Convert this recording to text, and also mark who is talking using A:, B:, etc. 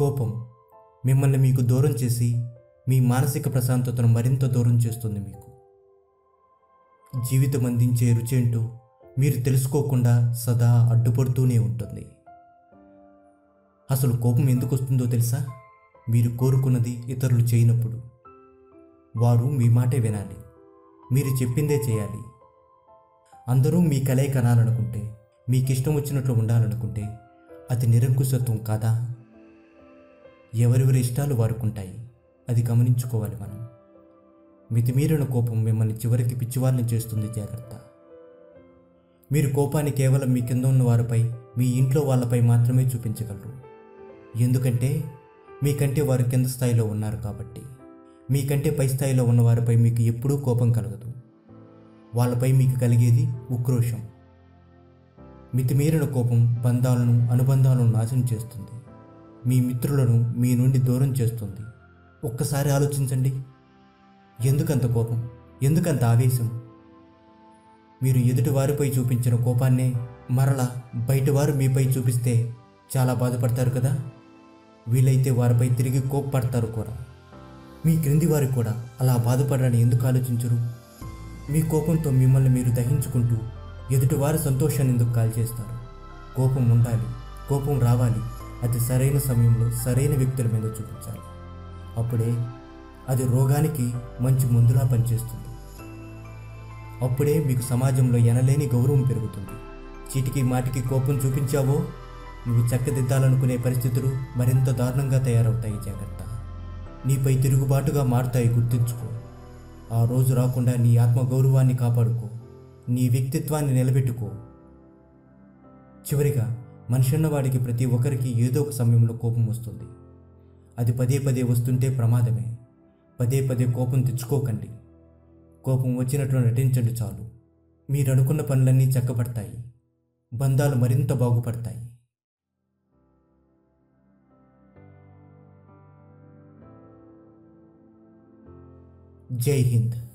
A: కోపం మిమ్మల్ని మీకు దూరం చేసి మీ మానసిక ప్రశాంతతను మరింత దూరం చేస్తుంది మీకు. జీవితం అందించే రుచేంటో మీరు తెలుసుకోకుండా సదా అడ్డుపడుతూనే ఉంటుంది. అసలు కోపం ఎందుకు వస్తుందో తెలుసా? మీరు కోరుకున్నది ఇతరులు చేయనప్పుడు. వారు మీ మాటే వినాలి. మీరు చెప్పిందే చేయాలి. అందరూ మీ కలయి కనాలనుకుంటే మీకు ఇష్టం వచ్చినట్లు ఉండాలనుకుంటే అది నిరంకుశత్వం కాదా? ఎవరెవరి ఇష్టాలు వారుకుంటాయి అది గమనించుకోవాలి మనం. మితిమీరిన కోపం మిమ్మల్ని చివరికి పిచ్చివారిని చేస్తుంది జాగ్రత్త. మీరు కోపాన్ని కేవలం మీ కింద ఉన్న వారిపై మీ ఇంట్లో వాళ్ళపై మాత్రమే చూపించగలరు. ఎందుకంటే మీకంటే వారు కింద స్థాయిలో ఉన్నారు కాబట్టి. మీకంటే పై స్థాయిలో ఉన్న వారిపై మీకు ఎప్పుడూ కోపం కలగదు. వాళ్ళపై మీకు కలిగేది ఉక్రోషం. మితిమీరిన కోపం బంధాలను అనుబంధాలను నాశనం చేస్తుంది. మీ మిత్రులను మీ నుండి దూరం చేస్తుంది. ఒక్కసారి ఆలోచించండి. ఎందుకంత కోపం? ఎందుకంత ఆవేశం? మీరు ఎదుటి వారిపై చూపించిన కోపాన్నే మరలా బయటవారు మీపై చూపిస్తే చాలా బాధపడతారు కదా? వీలైతే వారిపై తిరిగి కోప్పడతారు కూడా. మీ క్రింది వారు కూడా అలా బాధపడని ఎందుకు ఆలోచించరు? మీ కోపంతో మిమ్మల్ని మీరు దహించుకుంటూ ఎదుటివారి సంతోషాన్ని ఎందుకు కాల్ చేస్తారు కోపం ఉండాలి. కోపం రావాలి. అది సరైన సమయంలో సరైన వ్యక్తుల మీద చూపించాలి. అప్పుడే అది రోగానికి మంచి మందులా పనిచేస్తుంది. అప్పుడే మీకు సమాజంలో ఎనలేని గౌరవం పెరుగుతుంది. చీటికి మాటికి కోపం చూపించావో నువ్వు చక్కదిద్దాలనుకునే పరిస్థితులు మరింత దారుణంగా తయారవుతాయి జాగ్రత్త. నీపై తిరుగుబాటుగా మారుతాయి గుర్తుంచుకో. ఆ రోజు రాకుండా నీ ఆత్మగౌరవాన్ని కాపాడుకో. నీ వ్యక్తిత్వాన్ని నిలబెట్టుకో. చివరిగా మనిషి ఉన్నవాడికి ప్రతి ఒక్కరికి ఏదో ఒక సమయంలో కోపం వస్తుంది. అది పదే పదే వస్తుంటే ప్రమాదమే. పదే పదే కోపం తెచ్చుకోకండి. కోపం వచ్చినట్లు నటించండి చాలు. మీరు అనుకున్న పనులన్నీ చక్కబడతాయి. బంధాలు మరింత బాగుపడతాయి. జై హింద్.